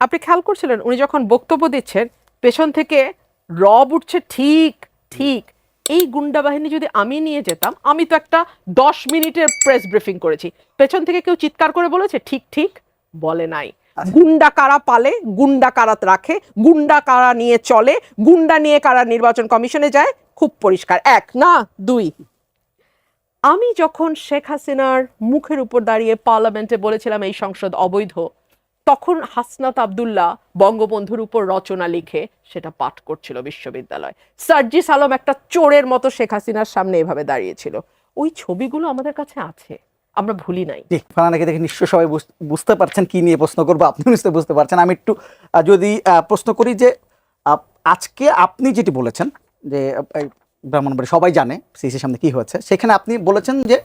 আপনি খেয়াল করছিলেন উনি যখন বক্তব্য দিচ্ছেন পেছন থেকে রব উঠছে ঠিক ঠিক। এই গুন্ডা বাহিনী যদি আমি নিয়ে যেতাম আমি তো একটা দশ মিনিটের প্রেস ব্রিফিং করেছি। পেছন থেকে কেউ চিৎকার করে বলেছে ঠিক ঠিক বলে নাই। গুন্ডা কারা পালে গুন্ডা কারা রাখে গুন্ডা কারা নিয়ে চলে গুন্ডা নিয়ে কারা নির্বাচন কমিশনে যায় খুব পরিষ্কার। এক না দুই। আমি যখন শেখ হাসিনার মুখের উপর দাঁড়িয়ে পার্লামেন্টে বলেছিলাম এই সংসদ অবৈধ তখন হাসনাত আবদুল্লাহ বঙ্গবন্ধুর উপর রচনা লিখে সেটা পাঠ করছিল বিশ্ববিদ্যালয়। সার্জিস আলম একটা চোরের মতো শেখ হাসিনার সামনে এভাবে দাঁড়িয়েছিল। ওই ছবিগুলো আমাদের কাছে আছে, আমরা ভুলি নাই। জি ফানানাকে দেখে নিশ্চয় সবাই বুঝ- বুঝতে পারছেন কি নিয়ে প্রশ্ন করব আপনি নিশ্চয়ই বুঝতে পারছেন। আমি একটু যদি প্রশ্ন করি যে আজকে আপনি যেটি বলেছেন যে ব্রাহ্মণবাড়ি সবাই জানে সিসির সামনে কি হয়েছে, সেখানে আপনি বলেছেন যে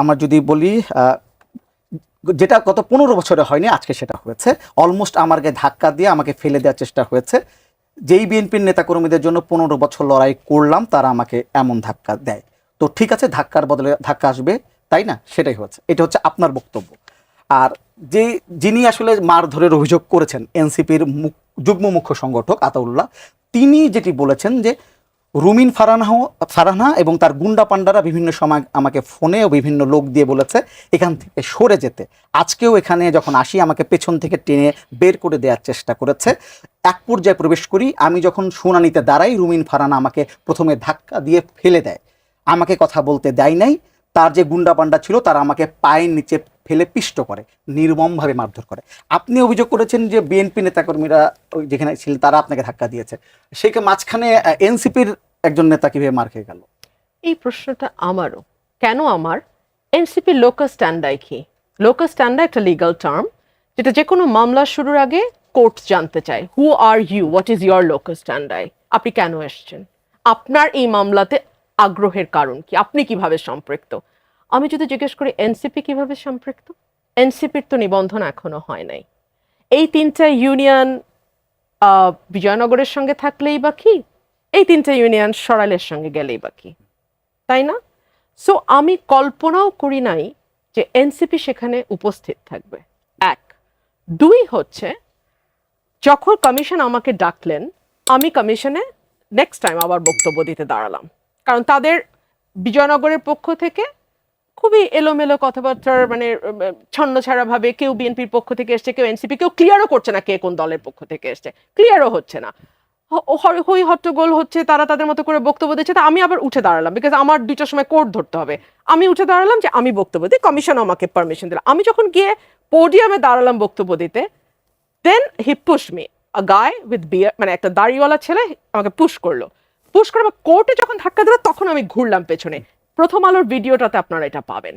আমার যদি বলি যেটা গত পনেরো বছরে হয়নি, আজকে সেটা হয়েছে। অলমোস্ট গায়ে ধাক্কা দিয়ে আমাকে ফেলে দেওয়ার চেষ্টা হয়েছে। যেই বিএনপির নেতাকর্মীদের জন্য পনেরো বছর লড়াই করলাম, তারা আমাকে এমন ধাক্কা দেয়। তো ঠিক আছে, ধাক্কার বদলে ধাক্কা আসবে, তাই না? সেটাই হচ্ছে এটা হচ্ছে আপনার বক্তব্য। আর যে যিনি আসলে মারধরের অভিযোগ করেছেন, এনসিপির মুখ যুগ্ম মুখ্য সংগঠক আতাউল্লাহ, তিনি যেটি বলেছেন যে রুমিন ফারানাহ, ফারানা এবং তার গুন্ডা পান্ডারা বিভিন্ন সময় আমাকে ফোনে ও বিভিন্ন লোক দিয়ে বলেছে, এখান থেকে সরে যেতে। আজকেও এখানে যখন আসি, আমাকে পেছন থেকে টেনে বের করে দেওয়ার চেষ্টা করেছে। এক পর্যায়ে প্রবেশ করি, আমি যখন শুনানিতে দাঁড়াই, রুমিন ফারানা আমাকে প্রথমে ধাক্কা দিয়ে ফেলে দেয়। আমাকে কথা বলতে দেয় নাই। তার যে গুন্ডা পান্ডা ছিল, তারা আমাকে পায়ের নিচে ফেলে পিষ্ট করে, নির্মমভাবে মারধর করে। আপনি অভিযোগ করেছেন যে বিএনপি নেতাকর্মীরা যেখানে ছিলেন, তারা আপনাকে ধাক্কা দিয়েছে। সেই মাঝখানে এনসিপির একজন নেতা কীভাবে মার খেয়ে গেল? এই প্রশ্নটা আমারও। কেন আমার? এনসিপি লোকাল স্ট্যান্ডাই কি? লোকাল স্ট্যান্ডা একটা লিগাল টার্ম যেটা যে কোনো মামলা শুরুর আগে কোর্ট জানতে চায় who are you what is your locus standi? আপনি কেন এসছেন? আপনার এই মামলাতে আগ্রহের কারণ কি? আপনি কীভাবে সম্পৃক্ত? আমি যদি জিজ্ঞেস করি, এনসিপি কীভাবে সম্পৃক্ত? এনসিপির তো নিবন্ধন এখনও হয় নাই। এই তিনটা ইউনিয়ন বিজয়নগরের সঙ্গে থাকলেই বা কি? এই তিনটা ইউনিয়ন সরাইলের সঙ্গে গেলেই বা কি? তাই না? সো আমি কল্পনাও করি নাই যে এনসিপি সেখানে উপস্থিত থাকবে। এক। দুই হচ্ছে, যখন কমিশন আমাকে ডাকলেন, আমি কমিশনে নেক্সট টাইম আবার বক্তব্য দিতে দাঁড়ালাম। কারণ তাদের বিজয়নগরের পক্ষ থেকে খুবই এলোমেলো কথাবার্তার মানে ছন্ন ছাড়া ভাবে কেউ বিএনপির পক্ষ থেকে এসছে, কেউ এনসিপি, কেউ ক্লিয়ারও করছে না কে কোন দলের পক্ষ থেকে এসছে। ক্লিয়ারও হচ্ছে না। হই হট্টগোল হচ্ছে, তারা তাদের মতো করে বক্তব্য দিচ্ছে, তা আমি আবার উঠে দাঁড়ালাম বিকজ আমার দুইটার সময় কোর্ট ধরতে হবে। আমি উঠে দাঁড়ালাম যে আমি বক্তব্য দিই কমিশন আমাকে পারমিশন দিল। আমি যখন গিয়ে পোডিয়ামে দাঁড়ালাম বক্তব্য দিতে দেন হি পুশ মি আ গায় উইথ বিয়ার মানে একটা দাড়িওয়ালা ছেলে আমাকে পুশ করল। পুশ করে আমার কোর্টে যখন ধাক্কা দিল, তখন আমি ঘুরলাম পেছনে। প্রথম আলোর ভিডিওটাতে আপনারা এটা পাবেন।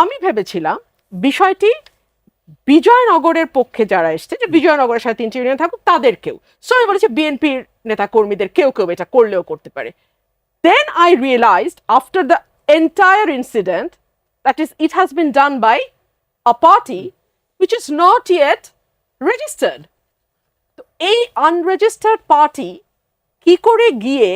আমি ভেবেছিলাম বিষয়টি বিজয়নগরের পক্ষে যারা এসছে, যে বিজয়নগরের সাথে তিনটি ইউনিয়ন থাকুক, তাদের কেউ। সো আমি বলেছি বিএনপির নেতা কর্মীদের কেউ কেউ এটা করলেও করতে পারে। Then I realised after the entire incident that is it has been done by a party which is not yet registered তো এই আনরেজিস্টার্ড পার্টি কি করে গিয়ে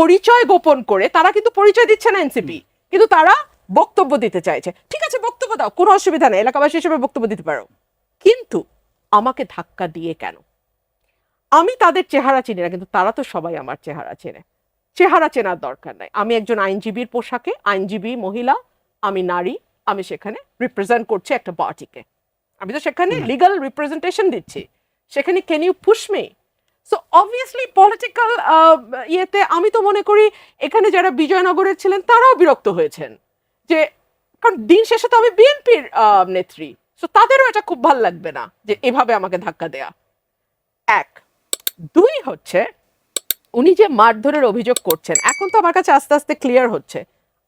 পরিচয় গোপন করে তারা কিন্তু পরিচয় দিচ্ছে না এনসিপি কিন্তু তারা বক্তব্য দিতে চাইছে। ঠিক আছে বক্তব্য দাও কোনো অসুবিধা নেই এলাকাবাসী হিসেবে বক্তব্য দিতে পারো। কিন্তু আমাকে ধাক্কা দিয়ে কেন? আমি তাদের চেহারা চিনি না কিন্তু তারা তো সবাই আমার চেহারা চেনে। চেহারা চেনার দরকার নাই। আমি একজন আইনজীবীর পোশাকে আইনজীবী মহিলা আমি নারী আমি সেখানে রিপ্রেজেন্ট করছি একটা পার্টিকে আমি তো সেখানে লিগাল রিপ্রেজেন্টেশন দিচ্ছি। সেখানে can you push me so obviously political ইয়েতে আমি তো মনে করি এখানে যারা বিজয়নগরের ছিলেন, তারাও বিরক্ত হয়েছেন। যে, কারণ দিন শেষে তো আমি বিএনপির নেত্রী। সো তাদেরও এটা খুব ভালো লাগবে না যে, এভাবে আমাকে ধাক্কা দেয়া। এক, দুই হচ্ছে, উনি যে মারধরের অভিযোগ করছেন, এখন তো আমার কাছে আস্তে আস্তে ক্লিয়ার হচ্ছে।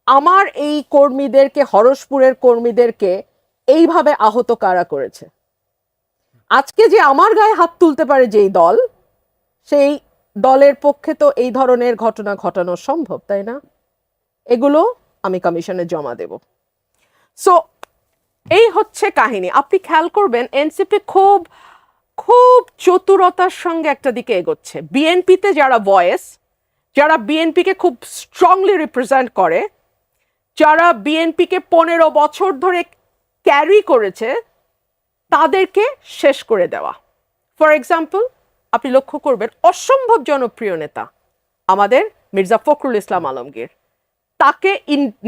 আমার এই কর্মীদেরকে, হরসপুরের কর্মীদেরকে এইভাবে আহত কারা করেছে? আজকে যে আমার গায়ে হাত তুলতে পারে যেই দল সেই দলের পক্ষে তো এই ধরনের ঘটনা ঘটানো সম্ভব, তাই না? এগুলো আমি কমিশনে জমা দেব। সো এই হচ্ছে কাহিনী। আপনি খেয়াল করবেন, এনসিপি খুব খুব চতুরতার সঙ্গে একটা দিকে এগোচ্ছে। বিএনপিতে যারা ভয়েস যারা বিএনপিকে খুব স্ট্রংলি রিপ্রেজেন্ট করে, যারা বিএনপিকে পনেরো বছর ধরে ক্যারি করেছে, তাদেরকে শেষ করে দেওয়া। ফর এক্সাম্পল আপনি লক্ষ্য করবেন অসম্ভব জনপ্রিয় নেতা আমাদের মির্জা ফখরুল ইসলাম আলমগীর। তাকে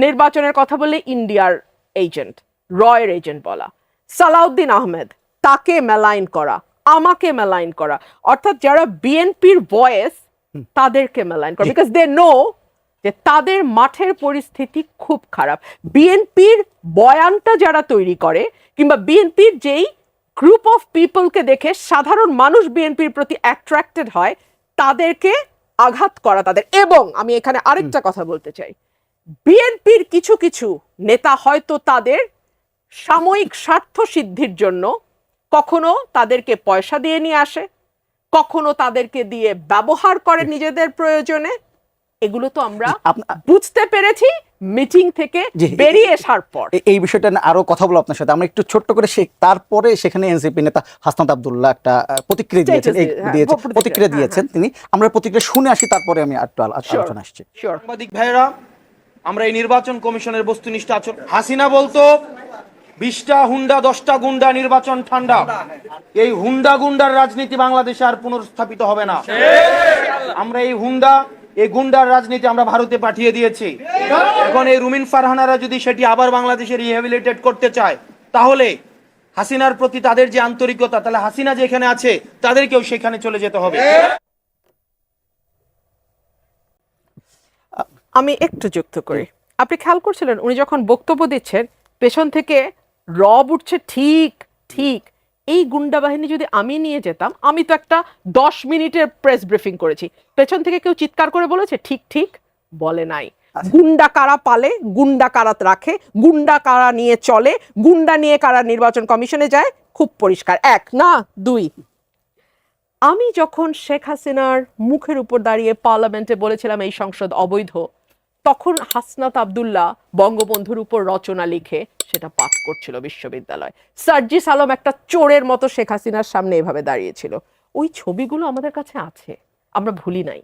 নির্বাচনের কথা বলে ইন্ডিয়ার এজেন্ট রয়ের এজেন্ট বলা। সালাউদ্দিন আহমেদ তাকে মেলাইন করা আমাকে মেলাইন করা। অর্থাৎ যারা বিএনপির ভয়েস তাদেরকে মেলাইন করা। বিকজ দে নো যে তাদের মাঠের পরিস্থিতি খুব খারাপ। বিএনপির বয়ানটা যারা তৈরি করে কিংবা বিএনপির যেই গ্রুপ অফ পিপলকে দেখে সাধারণ মানুষ বিএনপির প্রতি অ্যাট্রাক্টেড হয় তাদেরকে আঘাত করা তাদের। এবং আমি এখানে আরেকটা কথা বলতে চাই। বিএনপির কিছু কিছু নেতা হয়তো তাদের সাময়িক স্বার্থ সিদ্ধির জন্য কখনো তাদেরকে পয়সা দিয়ে নিয়ে আসে কখনো তাদেরকে দিয়ে ব্যবহার করে নিজেদের প্রয়োজনে। এগুলো তো আমরা বুঝতে পেরেছি মিটিং থেকে বেরিয়ে আসার পর। এই বিষয়টা আরও কথা বলব আপনার সাথে। আমরা একটু ছোট্ট করে তারপরে সেখানে এনসিপি নেতা হাসনাত আবদুল্লাহ একটা প্রতিক্রিয়া দিয়েছেন। হ্যাঁ, দিয়েছেন প্রতিক্রিয়া, হ্যাঁ, দিয়েছেন তিনি। আমরা প্রতিক্রিয়া শুনে আসি তারপরে আমি একটু আলোচনা আসছি। সাংবাদিক ভাইয়েরা আমরা এই নির্বাচন কমিশনের বস্তুনিষ্ঠ আচরণ হাসিনা বলতো বিশটা হুন্ডা দশটা গুন্ডা নির্বাচন ঠান্ডা। এই হুন্ডা গুন্ডার রাজনীতি বাংলাদেশে আর পুনর্স্থাপিত হবে না। আমরা এই হুন্ডা এই গুন্ডার রাজনীতি আমরা ভারতে পাঠিয়ে দিয়েছি। এখন এই রুমিন ফারহানারা যদি সেটি আবার বাংলাদেশে রিহ্যাবিলিটেট করতে চায়, তাহলে হাসিনার প্রতি তাদের যে আন্তরিকতা, তাহলে হাসিনা যেখানে আছে, তাদেরকেও সেখানে চলে যেতে হবে। আমি একটু যুক্ত করি। আপনি খেয়াল করছিলেন, উনি যখন বক্তব্য দিচ্ছেন, পেছন থেকে রব উঠছে ঠিক ঠিক। এই গুন্ডা বাহিনী যদি আমি নিয়ে যেতাম আমি তো একটা দশ মিনিটের প্রেস ব্রিফিং করেছি। পেছন থেকে কেউ চিৎকার করে বলেছে ঠিক ঠিক বলে নাই। গুন্ডা কারা পালে গুন্ডা কারা রাখে গুন্ডা কারা নিয়ে চলে গুন্ডা নিয়ে কারা নির্বাচন কমিশনে যায় খুব পরিষ্কার। এক না দুই। আমি যখন শেখ হাসিনার মুখের উপর দাঁড়িয়ে পার্লামেন্টে বলেছিলাম এই সংসদ অবৈধ। তখন হাসনাত আবদুল্লাহ বঙ্গবন্ধুর উপর রচনা লিখে সেটা পাঠ করছিল বিশ্ববিদ্যালয়। সার্জিস আলম একটা চোরের মতো শেখ হাসিনার সামনে এভাবে দাঁড়িয়েছিল ওই ছবিগুলো আমাদের কাছে আছে, আমরা ভুলি নাই।